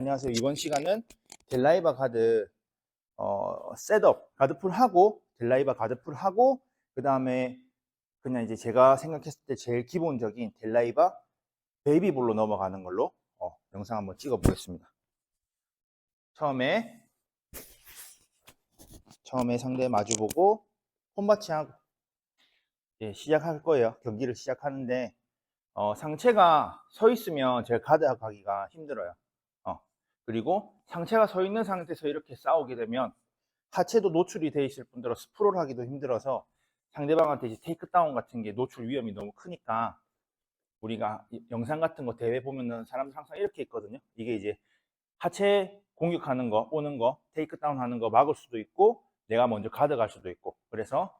안녕하세요. 이번 시간은 델라이바 가드 어, 셋업 가드풀 하고 델라이바 가드풀 하고 그 다음에 그냥 이제 제가 생각했을 때 제일 기본적인 델라이바 베이비볼로 넘어가는 걸로 어, 영상 한번 찍어 보겠습니다. 처음에 처음에 상대 마주보고 홈바치하고 예, 시작할 거예요. 경기를 시작하는데 어, 상체가 서 있으면 제가 가드 가기가 힘들어요. 어, 그리고 상체가 서 있는 상태에서 이렇게 싸우게 되면 하체도 노출이 돼 있을 뿐더러 스프롤 하기도 힘들어서 상대방한테 이제 테이크다운 같은 게 노출 위험이 너무 크니까 우리가 이- 영상 같은 거 대회 보면은 사람들 항상 이렇게 있거든요. 이게 이제 하체 공격하는 거, 오는 거, 테이크다운 하는 거 막을 수도 있고 내가 먼저 가져갈 수도 있고 그래서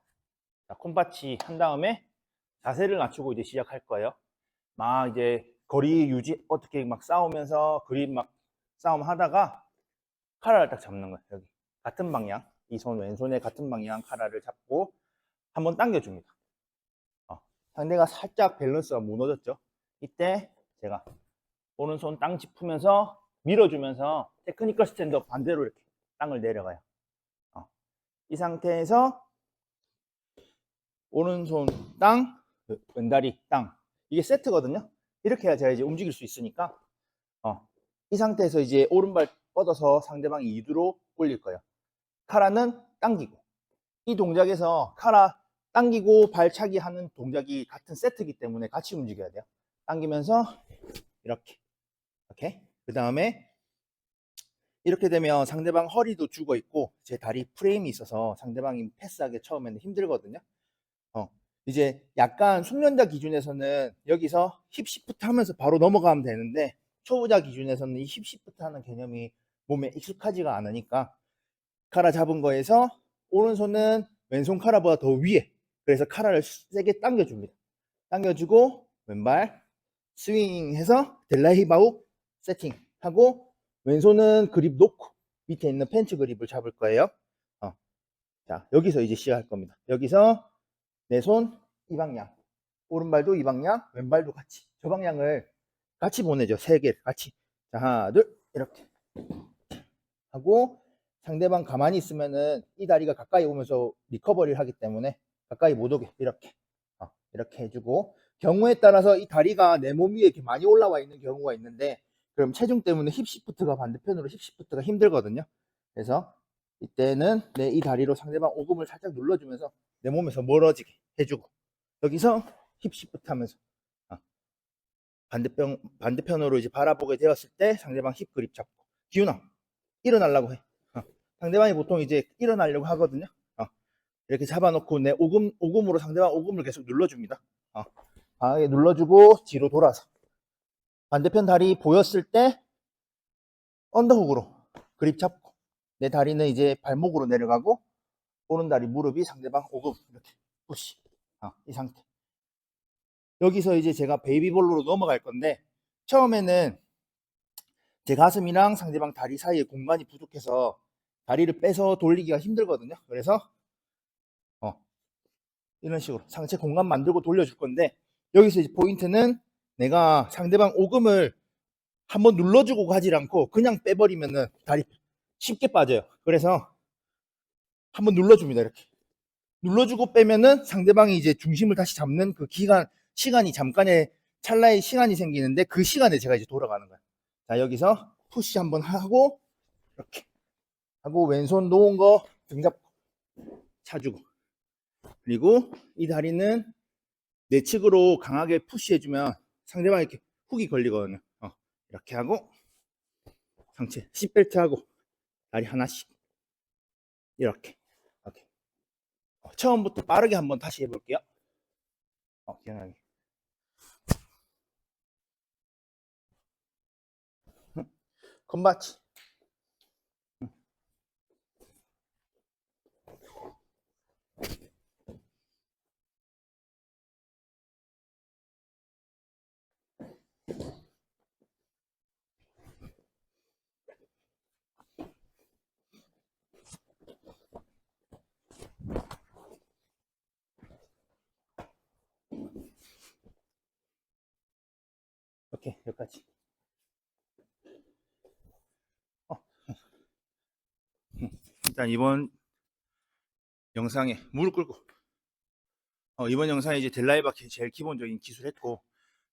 자, 콤바치 한 다음에 자세를 낮추고 이제 시작할 거예요. 막 이제 거리 유지 어떻게 막 싸우면서 그립 막 싸움 하다가 카라를 딱 잡는 거예요. 여기 같은 방향 이 손 왼손에 같은 방향 카라를 잡고 한번 당겨줍니다. 어, 상대가 살짝 밸런스가 무너졌죠. 이때 제가 오른손 땅 짚으면서 밀어주면서 테크니컬 스탠드 반대로 이렇게 땅을 내려가요. 어, 이 상태에서 오른손 땅, 그 왼다리 땅. 이게 세트거든요. 이렇게 해야 제가 이제 움직일 수 있으니까, 어, 이 상태에서 이제 오른발 뻗어서 상대방이 이두로 올릴 거예요. 카라는 당기고. 이 동작에서 카라 당기고 발차기 하는 동작이 같은 세트이기 때문에 같이 움직여야 돼요. 당기면서 이렇게. 이렇게. 그 다음에 이렇게 되면 상대방 허리도 죽어 있고 제 다리 프레임이 있어서 상대방이 패스하기 처음에는 힘들거든요. 어, 이제 약간 숙련자 기준에서는 여기서 힙 시프트 하면서 바로 넘어가면 되는데 초보자 기준에서는 이 힙 시프트 하는 개념이 몸에 익숙하지가 않으니까 카라 잡은 거에서 오른손은 왼손 카라보다 더 위에 그래서 카라를 세게 당겨줍니다. 당겨주고 왼발 스윙해서 델라히바우 세팅하고 왼손은 그립 놓고 밑에 있는 펜치 그립을 잡을 거예요. 어. 자 여기서 이제 시작할 겁니다. 여기서 내 손 이 방향, 오른발도 이 방향, 왼발도 같이 저 방향을 같이 보내죠. 세 개를 같이. 자 하나 둘 이렇게 하고 상대방 가만히 있으면은 이 다리가 가까이 오면서 리커버리를 하기 때문에 가까이 못 오게 이렇게 어, 이렇게 해주고 경우에 따라서 이 다리가 내 몸 위에 이렇게 많이 올라와 있는 경우가 있는데 그럼 체중 때문에 힙 시프트가 반대편으로 힙 시프트가 힘들거든요. 그래서 이때는 내 이 다리로 상대방 오금을 살짝 눌러주면서 내 몸에서 멀어지게 해주고 여기서 힙 시프트 하면서 어, 반대편, 반대편으로 이제 바라보게 되었을 때 상대방 힙 그립 잡고 기훈아 일어나려고 해. 어, 상대방이 보통 이제 일어나려고 하거든요. 어, 이렇게 잡아놓고 내 오금, 오금으로 상대방 오금을 계속 눌러줍니다. 어, 강하게 눌러주고 뒤로 돌아서. 반대편 다리 보였을 때 언더훅으로 그립 잡고 내 다리는 이제 발목으로 내려가고 오른 다리 무릎이 상대방 오금 이렇게 푸시 어, 이 상태 여기서 이제 제가 베이비볼로 넘어갈 건데 처음에는 제 가슴이랑 상대방 다리 사이에 공간이 부족해서 다리를 빼서 돌리기가 힘들거든요. 그래서 어, 이런 식으로 상체 공간 만들고 돌려줄 건데 여기서 이제 포인트는 내가 상대방 오금을 한번 눌러주고 가지 않고 그냥 빼버리면은 다리 쉽게 빠져요. 그래서 한번 눌러줍니다 이렇게. 눌러주고 빼면은 상대방이 이제 중심을 다시 잡는 그 기간, 시간이 잠깐의 찰나의 시간이 생기는데 그 시간에 제가 이제 돌아가는 거예요. 자, 여기서 푸시 한번 하고, 이렇게. 하고, 왼손 놓은 거 등 잡고, 차주고. 그리고 이 다리는 내 측으로 강하게 푸시해주면 상대방이 이렇게 훅이 걸리거든요. 어, 이렇게 하고, 상체, 시벨트 하고, 다리 하나씩. 이렇게. 오케이. 어, 처음부터 빠르게 한번 다시 해볼게요. 어, 기억나게. 컴바치. 이렇게 여기까지. 어. 음. 일단 이번 영상에 무릎 꿇고 어, 이번 영상에 이제 델라이바키 제일 기본적인 기술 했고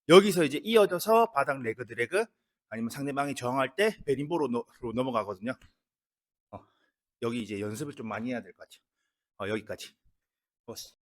여기서 이제 이어져서 바닥 레그 드래그 아니면 상대방이 저항할 때 베림보로 로 넘어가거든요. 어, 여기 이제 연습을 좀 많이 해야 될 것 같아요. 어, 여기까지. 고맙습니다.